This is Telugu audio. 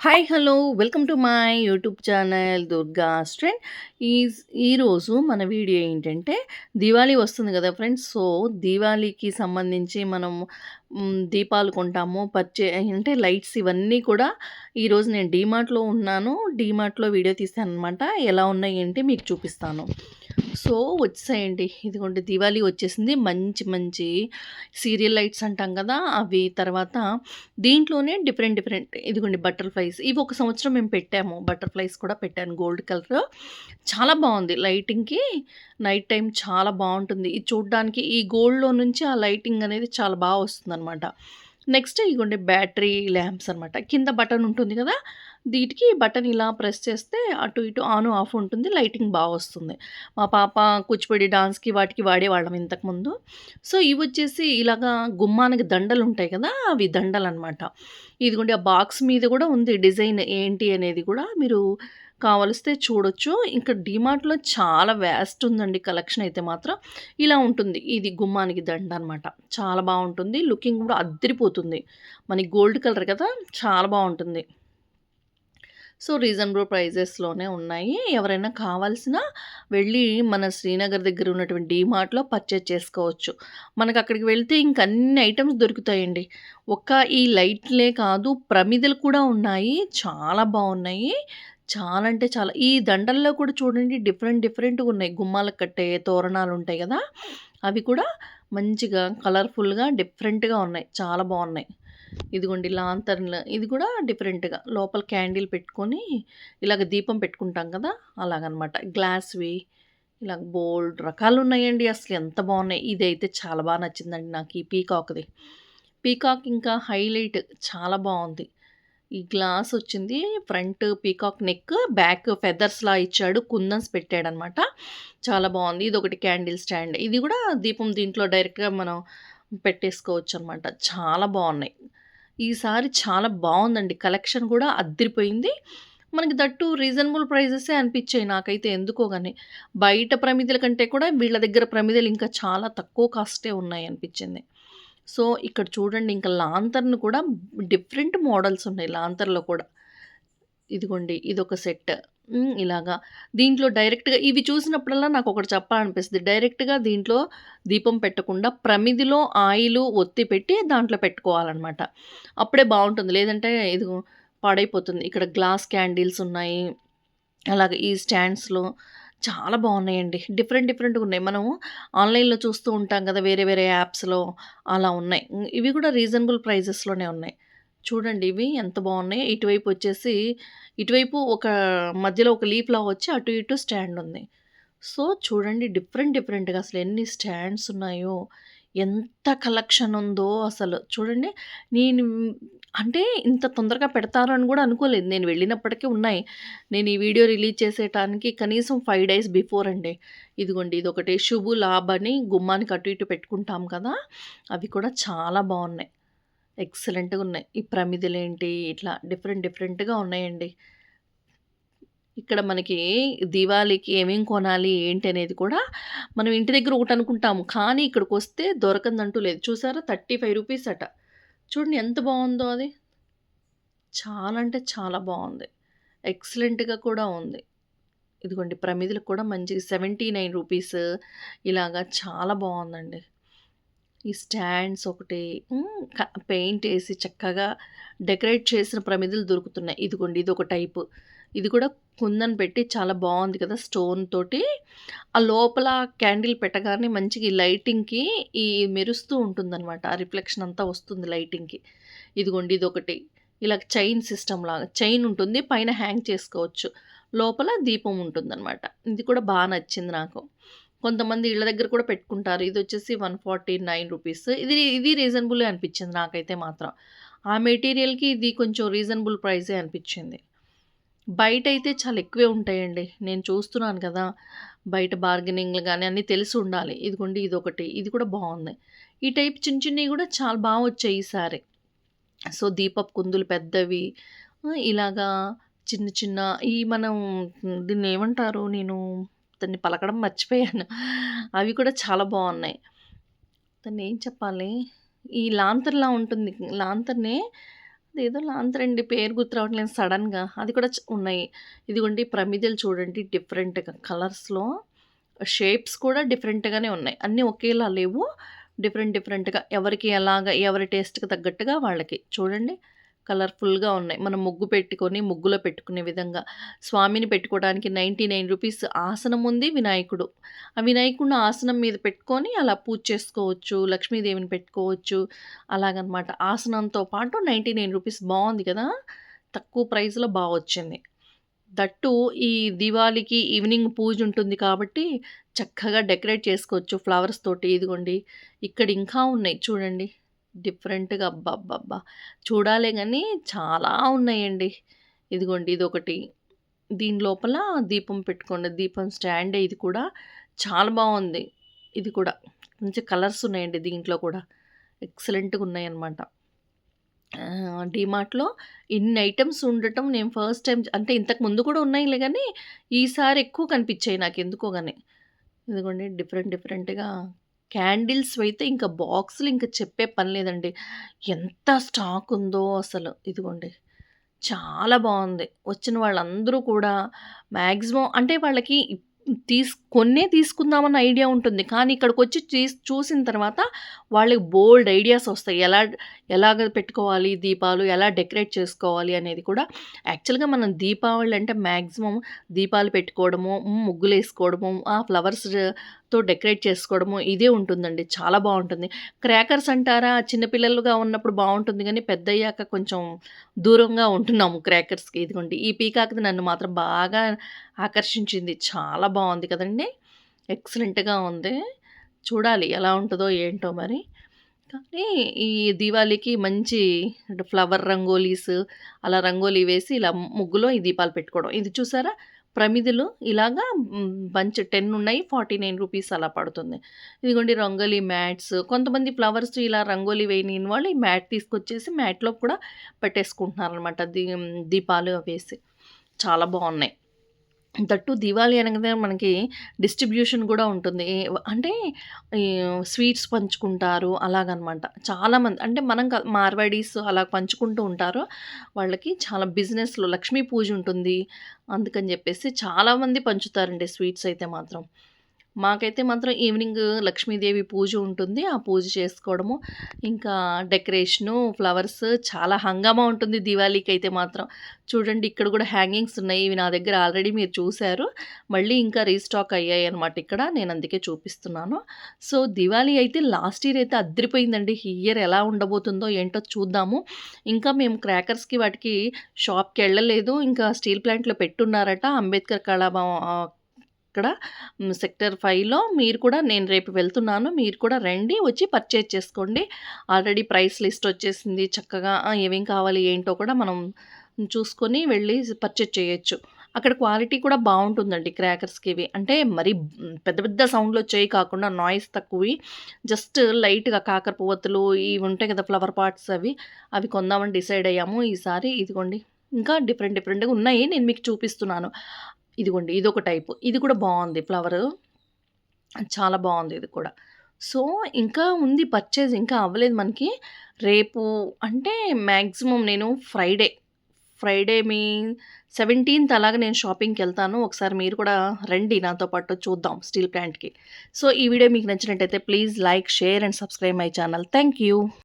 Hi hello welcome to my YouTube channel Durga స్ట్రెండ్ is ఈరోజు మన వీడియో ఏంటంటే దివాళీ వస్తుంది కదా ఫ్రెండ్స్ సో దివాళీకి సంబంధించి మనం దీపాలు కొంటాము పర్చే అంటే లైట్స్ ఇవన్నీ కూడా ఈరోజు నేను డీమార్ట్లో ఉన్నాను. డీమార్ట్లో వీడియో తీస్తాను అనమాట ఎలా ఉన్నాయి ఏంటి మీకు చూపిస్తాను. సో వచ్చేసాయండి ఇదిగోండి దివాళీ వచ్చేసింది. మంచి మంచి సీరియల్ లైట్స్ అంటాం కదా! అవి తర్వాత దీంట్లోనే డిఫరెంట్ డిఫరెంట్ ఇదిగోండి బటర్ఫ్లైస్. ఇవి ఒక సంవత్సరం మేము పెట్టాము. బటర్ఫ్లైస్ కూడా పెట్టాను. Gold colour. చాలా బాగుంది. లైటింగ్కి నైట్ టైం చాలా బాగుంటుంది. ఇది చూడడానికి ఈ గోల్డ్లో నుంచి ఆ లైటింగ్ అనేది చాలా బాగా వస్తుంది అనమాట నెక్స్ట్ ఇదిగోండి బ్యాటరీ ల్యాంప్స్ అనమాట కింద బటన్ ఉంటుంది కదా వీటికి బటన్ ఇలా ప్రెస్ చేస్తే అటు ఇటు ఆన్ ఆఫ్ ఉంటుంది లైటింగ్ బాగా వస్తుంది. మా పాప కూచిపూడి డాన్స్కి వాటికి వాడేవాళ్ళం ఇంతకుముందు సో ఇవి వచ్చేసి ఇలాగా గుమ్మానికి దండలు ఉంటాయి కదా అవి దండలు అనమాట ఇదిగోండి ఆ బాక్స్ మీద కూడా ఉంది డిజైన్ ఏంటి అనేది కూడా మీరు కావలిస్తే చూడొచ్చు. ఇంకా డిమార్ట్లో చాలా వ్యాస్ట్ ఉందండి కలెక్షన్ అయితే మాత్రం. ఇలా ఉంటుంది. ఇది గుమ్మానికి దండ అనమాట చాలా బాగుంటుంది. లుకింగ్ కూడా అద్దరిపోతుంది. మనకి గోల్డ్ కలర్ కదా. చాలా బాగుంటుంది. సో రీజనబుల్ ప్రైజెస్లోనే ఉన్నాయి. ఎవరైనా కావాల్సిన వెళ్ళి మన శ్రీనగర్ దగ్గర ఉన్నటువంటి డీమార్ట్లో పర్చేజ్ చేసుకోవచ్చు. మనకు అక్కడికి వెళ్తే ఇంక అన్ని ఐటమ్స్ దొరుకుతాయండి. ఒక్క ఈ లైట్లే కాదు ప్రమిదలు కూడా ఉన్నాయి. చాలా బాగున్నాయి. చాలా అంటే చాలా. ఈ దండల్లో కూడా చూడండి డిఫరెంట్ డిఫరెంట్గా ఉన్నాయి. గుమ్మాలకు కట్టే తోరణాలు ఉంటాయి కదా! అవి కూడా మంచిగా కలర్ఫుల్గా డిఫరెంట్గా ఉన్నాయి. చాలా బాగున్నాయి. ఇదిగోండి లాంతర్న్ ఇది కూడా డిఫరెంట్గా. లోపల క్యాండిల్ పెట్టుకొని ఇలాగ దీపం పెట్టుకుంటాం కదా! అలాగనమాట. గ్లాస్వి ఇలా బోల్డ్ రకాలు ఉన్నాయండి అసలు ఎంత బాగున్నాయి. ఇది అయితే చాలా బాగా నచ్చిందండి నాకు ఈ పీకాక్ది. పీకాక్ ఇంకా హైలైట్ చాలా బాగుంది. ఈ గ్లాస్ వచ్చింది ఫ్రంట్ పీకాక్ నెక్ బ్యాక్ ఫెదర్స్లా ఇచ్చాడు కుందన్స్ పెట్టాడనమాట. చాలా బాగుంది. ఇది ఒకటి క్యాండిల్ స్టాండ్. ఇది కూడా దీపం దీంట్లో డైరెక్ట్గా మనం పెట్టేసుకోవచ్చు అనమాట చాలా బాగున్నాయి. ఈసారి చాలా బాగుందండి. కలెక్షన్ కూడా అద్దరిపోయింది. మనకి దట్టు రీజనబుల్ ప్రైజెసే అనిపించాయి నాకైతే ఎందుకో కానీ బయట ప్రమిదల కంటే కూడా వీళ్ళ దగ్గర ప్రమిదలు ఇంకా చాలా తక్కువ కాస్టే ఉన్నాయి అనిపించింది సో ఇక్కడ చూడండి ఇంకా లాంతర్ను కూడా డిఫరెంట్ మోడల్స్ ఉన్నాయి లాంతర్లో కూడా. ఇదిగోండి ఇదొక సెట్. ఇలాగా. దీంట్లో డైరెక్ట్గా ఇవి చూసినప్పుడల్లా నాకు ఒకటి చెప్పాలనిపిస్తుంది. డైరెక్ట్గా దీంట్లో దీపం పెట్టకుండా ప్రమిదిలో ఆయిల్ ఒత్తి పెట్టి దాంట్లో పెట్టుకోవాలన్నమాట. అప్పుడే బాగుంటుంది. లేదంటే ఇది పాడైపోతుంది. ఇక్కడ గ్లాస్ క్యాండిల్స్ ఉన్నాయి. అలాగే ఈ స్టాండ్స్లో చాలా బాగున్నాయండి. డిఫరెంట్ డిఫరెంట్గా ఉన్నాయి. మనం ఆన్లైన్లో చూస్తూ ఉంటాం కదా! వేరే వేరే యాప్స్లో అలా ఉన్నాయి. ఇవి కూడా రీజనబుల్ ప్రైజెస్లోనే ఉన్నాయి. చూడండి ఇవి ఎంత బాగున్నాయి. ఇటువైపు వచ్చేసి ఇటువైపు ఒక మధ్యలో ఒక లీఫ్లా వచ్చి అటు ఇటు స్టాండ్ ఉంది. సో చూడండి డిఫరెంట్ డిఫరెంట్గా అసలు ఎన్ని స్టాండ్స్ ఉన్నాయో. ఎంత కలెక్షన్ ఉందో అసలు. చూడండి నేను అంటే ఇంత తొందరగా పెడతారు అని కూడా అనుకోలేదు. నేను వెళ్ళినప్పటికీ ఉన్నాయి. నేను ఈ వీడియో రిలీజ్ చేసేటానికి కనీసం ఫైవ్ డేస్ బిఫోర్ అండి. ఇదిగోండి ఇది ఒకటి శుభు లాభ్ అని గుమ్మానికి అటు ఇటు పెట్టుకుంటాం కదా అవి కూడా చాలా బాగున్నాయి. ఎక్సలెంట్గా ఉన్నాయి. ఈ ప్రమిదలేంటి ఇట్లా డిఫరెంట్ డిఫరెంట్గా ఉన్నాయండి. ఇక్కడ మనకి దివాళీకి ఏమేం కొనాలి? ఏంటి అనేది కూడా మనం ఇంటి దగ్గర ఒకటి అనుకుంటాము. కానీ ఇక్కడికి వస్తే దొరకందంటూ లేదు. చూసారా? థర్టీ ఫైవ్ రూపీస్ అట. చూడండి ఎంత బాగుందో అది. చాలా అంటే చాలా బాగుంది. ఎక్సలెంట్గా కూడా ఉంది. ఇదిగోండి ప్రమిదలకు కూడా మంచిగా సెవెంటీ నైన్ రూపీస్ ఇలాగా చాలా బాగుందండి. ఈ స్టాండ్స్ ఒకటి పెయింట్ వేసి చక్కగా డెకరేట్ చేసిన ప్రమిదలు దొరుకుతున్నాయి. ఇదిగోండి ఇది ఒక టైపు. ఇది కూడా కుందన్ పెట్టి చాలా బాగుంది కదా స్టోన్ తోటి. ఆ లోపల క్యాండిల్ పెట్టగానే మంచిగా ఈ లైటింగ్కి ఈ మెరుస్తూ ఉంటుందన్నమాట. ఆ రిఫ్లెక్షన్ అంతా వస్తుంది లైటింగ్కి. ఇదిగోండి ఇది ఒకటి ఇలా చైన్ సిస్టమ్ లాగా చైన్ ఉంటుంది పైన హ్యాంగ్ చేసుకోవచ్చు. లోపల దీపం ఉంటుందన్నమాట. ఇది కూడా బాగా నచ్చింది నాకు. కొంతమంది ఇళ్ళ దగ్గర కూడా పెట్టుకుంటారు. ఇది వచ్చేసి వన్ ఫార్టీ నైన్ రూపీస్. ఇది ఇది రీజనబుల్ అనిపించింది నాకైతే మాత్రం. ఆ మెటీరియల్కి ఇది కొంచెం రీజనబుల్ ప్రైసే అనిపించింది. బయట అయితే చాలా ఎక్కువే ఉంటాయండి. నేను చూస్తున్నాను కదా బయట బార్గెనింగ్లు కానీ అన్నీ తెలిసి ఉండాలి. ఇదిగోండి ఇది ఒకటి ఇది కూడా బాగుంది. ఈ టైప్ చిన్న చిన్నవి కూడా చాలా బాగా వచ్చాయి ఈసారి సో దీపపు కుందులు పెద్దవి ఇలాగా చిన్న చిన్న ఈ మనం దీన్ని ఏమంటారు నేను దాన్ని పలకడం మర్చిపోయాను. అవి కూడా చాలా బాగున్నాయి. దాన్ని ఏం చెప్పాలి? ఈ లాంతర్లా ఉంటుంది లాంతర్నే ఏదో లాంతరండి పేరు గుర్తు రావట్లేదు సడన్‌గా. అది కూడా ఉన్నాయి. ఇదిగోండి ప్రమిదలు చూడండి డిఫరెంట్‌గా కలర్స్‌లో షేప్స్ కూడా డిఫరెంట్‌గానే ఉన్నాయి. అన్నీ ఒకేలా లేవు. డిఫరెంట్ డిఫరెంట్‌గా ఎవరికి ఎలాగా ఎవరి టేస్ట్‌కి తగ్గట్టుగా వాళ్ళకి. చూడండి కలర్‌ఫుల్‌గా ఉన్నాయి. మనం ముగ్గు పెట్టుకొని ముగ్గులో పెట్టుకునే విధంగా. స్వామిని పెట్టుకోవడానికి నైన్టీ నైన్ రూపీస్ ఆసనం ఉంది, వినాయకుడు. ఆ వినాయకుడిని ఆసనం మీద పెట్టుకొని అలా పూజ చేసుకోవచ్చు. లక్ష్మీదేవిని పెట్టుకోవచ్చు. అలాగనమాట. ఆసనంతో పాటు నైన్టీ నైన్ రూపీస్ బాగుంది కదా! తక్కువ ప్రైస్‌లో బాగా వచ్చింది. దట్టు ఈ దివాళీకి ఈవినింగ్ పూజ ఉంటుంది కాబట్టి చక్కగా డెకరేట్ చేసుకోవచ్చు ఫ్లవర్స్ తోటి. ఇదిగోండి ఇక్కడ ఇంకా ఉన్నాయి చూడండి. డిఫరెంట్‌గా అబ్బబ్బబ్బా! చూడాలే కానీ చాలా ఉన్నాయండి. ఇదిగోండి ఇది ఒకటి దీని లోపల దీపం పెట్టుకోండి. దీపం స్టాండ్ ఇది కూడా. చాలా బాగుంది ఇది కూడా. మంచి కలర్స్ ఉన్నాయండి దీంట్లో కూడా. ఎక్సలెంట్‌గా ఉన్నాయన్నమాట. డిమార్ట్లో డీమార్ట్‌లో ఇన్ని ఐటమ్స్ ఉండటం నేను ఫస్ట్ టైం అంటే ఇంతకు ముందు కూడా ఉన్నాయిలే కానీ ఈసారి ఎక్కువ కనిపించాయి నాకు ఎందుకో కానీ ఇదిగోండి డిఫరెంట్ డిఫరెంట్‌గా క్యాండిల్స్ అయితే ఇంకా బాక్సులు ఇంకా చెప్పే పని లేదండి. ఎంత స్టాక్ ఉందో అసలు. ఇదిగోండి. చాలా బాగుంది వచ్చిన వాళ్ళందరూ కూడా మ్యాక్సిమం అంటే వాళ్ళకి తీసు కొన్నే తీసుకుందామన్న ఐడియా ఉంటుంది. కానీ ఇక్కడికి వచ్చి చూసిన తర్వాత వాళ్ళకి బోల్డ్ ఐడియాస్ వస్తాయి. ఎలా ఎలాగ పెట్టుకోవాలి దీపాలు, ఎలా డెకరేట్ చేసుకోవాలి అనేది కూడా. యాక్చువల్‌గా మనం దీపావళి అంటే మ్యాక్సిమం దీపాలు పెట్టుకోవడము, ముగ్గులు వేసుకోవడము ఆ ఫ్లవర్స్ తో డెకరేట్ చేసుకోవడము ఇదే ఉంటుందండి. చాలా బాగుంటుంది క్రాకర్స్ అంటారా చిన్నపిల్లలుగా ఉన్నప్పుడు ఉన్నప్పుడు కానీ పెద్ద పెద్దయ్యాక కొంచెం దూరంగా ఉంటున్నాము క్రాకర్స్‌కి. ఇదిగోండి ఈ పీకాక్‌ది నన్ను మాత్రం బాగా ఆకర్షించింది. చాలా బాగుంది కదండీ! ఎక్సలెంట్‌గా ఉంది. చూడాలి ఎలా ఉంటుందో ఏంటో మరి. కానీ ఈ దీవాళికి మంచి ఫ్లవర్ రంగోలీస్ అలా రంగోలీ వేసి ఇలా ముగ్గులో ఈ దీపాలు పెట్టుకోవడం. ఇది చూసారా? ప్రమిదలు ఇలాగా బంచ్ 10 ఉన్నాయి. ఫార్టీ నైన్ రూపీస్ అలా పడుతుంది. ఇదిగోండి రంగోలి మ్యాట్స్ కొంతమంది ఫ్లవర్స్ ఇలా రంగోలి వేయని వాళ్ళు ఈ మ్యాట్ తీసుకొచ్చేసి మ్యాట్‌లో కూడా పెట్టేసుకుంటున్నారనమాట. దీ దీపాలు వేసి. చాలా బాగున్నాయి దట్టు దివాళీ అనగానే మనకి డిస్ట్రిబ్యూషన్ కూడా ఉంటుంది. అంటే స్వీట్స్ పంచుకుంటారు అలాగనమాట. చాలామంది అంటే మనం మార్వాడీస్ అలా పంచుకుంటూ ఉంటారు. వాళ్ళకి చాలా బిజినెస్‌లో లక్ష్మీ పూజ ఉంటుంది. అందుకని చెప్పేసి చాలామంది పంచుతారండి స్వీట్స్ అయితే మాత్రం. మాకైతే మాత్రం ఈవినింగ్ లక్ష్మీదేవి పూజ ఉంటుంది. ఆ పూజ చేసుకోవడము, ఇంకా డెకరేషను, ఫ్లవర్స్ చాలా హంగామా ఉంటుంది దివాళీకైతే మాత్రం. చూడండి ఇక్కడ కూడా హ్యాంగింగ్స్ ఉన్నాయి. ఇవి నా దగ్గర ఆల్రెడీ మీరు చూశారు మళ్ళీ ఇంకా రీస్టాక్ అయ్యాయి అనమాట ఇక్కడ. నేను అందుకే చూపిస్తున్నాను. సో, దివాళీ అయితే లాస్ట్ ఇయర్ అయితే అద్దరిపోయిందండి ఈ ఇయర్ ఎలా ఉండబోతుందో ఏంటో చూద్దాము. ఇంకా మేము క్రాకర్స్‌కి వాటికి షాప్కి వెళ్ళలేదు ఇంకా స్టీల్ ప్లాంట్‌లో పెట్టున్నారట. అంబేద్కర్ కళాభవ ఇక్కడ సెక్టర్ ఫైవ్లో మీరు కూడా నేను రేపు వెళ్తున్నాను. మీరు కూడా రండి. వచ్చి పర్చేజ్ చేసుకోండి. ఆల్రెడీ ప్రైస్ లిస్ట్ వచ్చేసింది. చక్కగా ఏమేం కావాలి ఏంటో కూడా మనం చూసుకొని వెళ్ళి పర్చేజ్ చేయొచ్చు. అక్కడ క్వాలిటీ కూడా బావుంటుందండి క్రాకర్స్‌కివి. అంటే మరి పెద్ద పెద్ద సౌండ్లు వచ్చేవి కాకుండా నాయిస్ తక్కువవి జస్ట్ లైట్‌గా కాకర పువ్వతులు ఇవి ఉంటాయి కదా! ఫ్లవర్ పాట్స్ అవి. అవి కొందామని డిసైడ్ అయ్యాము ఈసారి. ఇదిగోండి. ఇంకా డిఫరెంట్ డిఫరెంట్‌గా ఉన్నాయి. నేను మీకు చూపిస్తున్నాను. ఇదిగోండి ఇదొక టైపు. ఇది కూడా బాగుంది ఫ్లవర్ చాలా బాగుంది ఇది కూడా. సో, ఇంకా ఉంది పర్చేజ్ ఇంకా అవ్వలేదు మనకి. రేపు అంటే మ్యాక్సిమం నేను ఫ్రైడే, ఫ్రైడే మీ 17థ్ అలాగా నేను షాపింగ్కి వెళ్తాను ఒకసారి మీరు కూడా రండి నాతో పాటు చూద్దాం స్టీల్ ప్లాంట్‌కి. సో, ఈ వీడియో మీకు నచ్చినట్టయితే please like, share and subscribe my channel. Thank you.